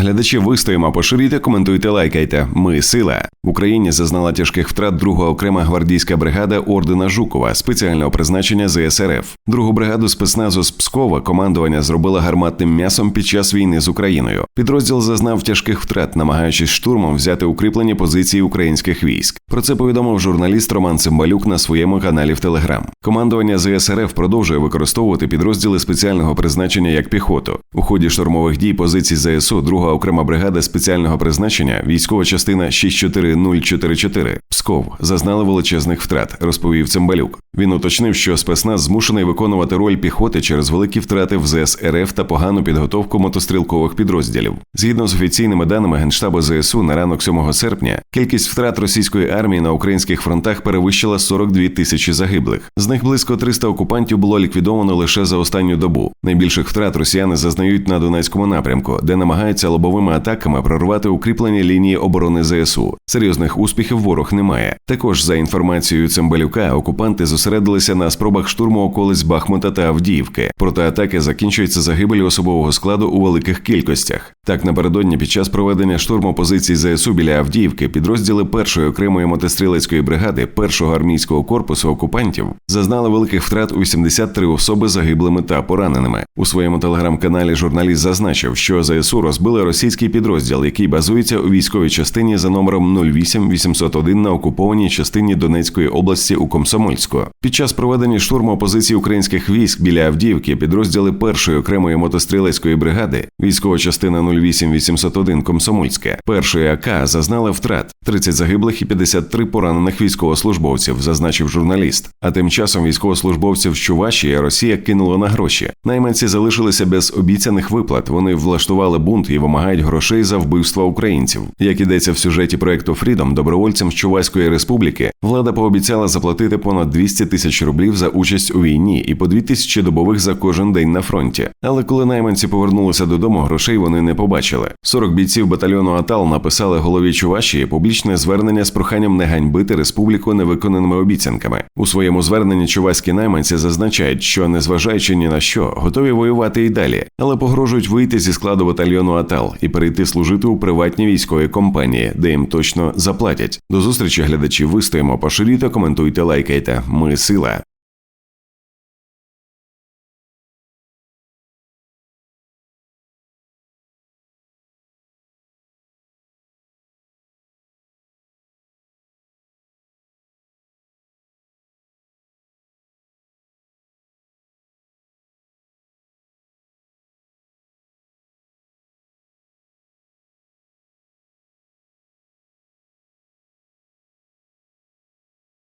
Глядачі вистоїмо, поширюйте, коментуйте, лайкайте. Ми сила. В Україні зазнала тяжких втрат друга окрема гвардійська бригада ордена Жукова спеціального призначення ЗСРФ. Другу бригаду спецназу з Пскова командування зробила гарматним м'ясом під час війни з Україною. Підрозділ зазнав тяжких втрат, намагаючись штурмом взяти укріплені позиції українських військ. Про це повідомив журналіст Роман Цимбалюк на своєму каналі в Телеграм. Командування ЗСРФ продовжує використовувати підрозділи спеціального призначення як піхоту. У ході штурмових дій позицій ЗСУ друга окрема бригада спеціального призначення, військова частина 64044 Псков зазнали величезних втрат, розповів Цимбалюк. Він уточнив, що спецназ змушений виконувати роль піхоти через великі втрати в ЗС РФ та погану підготовку мотострілкових підрозділів. Згідно з офіційними даними Генштабу ЗСУ на ранок 7 серпня, кількість втрат російської армії на українських фронтах перевищила 42 тисячі загиблих. З них близько 300 окупантів було ліквідовано лише за останню добу. Найбільших втрат росіяни зазнають на Донецькому напрямку, де намагаються лобовими атаками прорвати укріплені лінії оборони ЗСУ. Серйозних успіхів ворог не має. Також за інформацією Цимбалюка, окупанти зосередилися на спробах штурму околиць Бахмута та Авдіївки. Проте атаки закінчуються загибелі особового складу у великих кількостях. Так напередодні під час проведення штурму позицій ЗСУ біля Авдіївки підрозділи першої окремої мотострілецької бригади першого армійського корпусу окупантів зазнали великих втрат у 83 особи загиблими та пораненими. У своєму телеграм-каналі журналіст зазначив, що ЗСУ розбили російський підрозділ, який базується у військовій частині за номером 08801 на окупованій частині Донецької області у Комсомольську. Під час проведення штурму позицій українських військ біля Авдіївки підрозділи першої окремої мотострілецької бригади, військова частина 08801 Комсомольська, першої АК зазнали втрат 30 загиблих і 53 поранених військовослужбовців, зазначив журналіст. А тим часом військовослужбовців з Чувашії Росія кинула на гроші. Найманці залишилися без обіцяних виплат. Вони влаштували бунт і вимагають грошей за вбивства українців. Як ідеться в сюжеті проекту Фрідом, добровольцям з Чувашської республіки влада пообіцяла заплатити понад 200 тисяч рублів за участь у війні і по 2 тисячі добових за кожен день на фронті. Але коли найманці повернулися додому, грошей вони не побачили. 40 бійців батальйону Атал написали голові Чувашії публічне звернення з проханням не ганьбити республіку невиконаними обіцянками. У своєму зверненні чувашські найманці зазначають, що незважаючи ні на що, готові воювати і далі, але погрожують вийти зі складу батальйону Атал і перейти служити у приватні військові компанії, де їм точно заплатять. До зустрічі глядачі вистоїмо, поширюйте, коментуйте, лайкайте. Ми сила.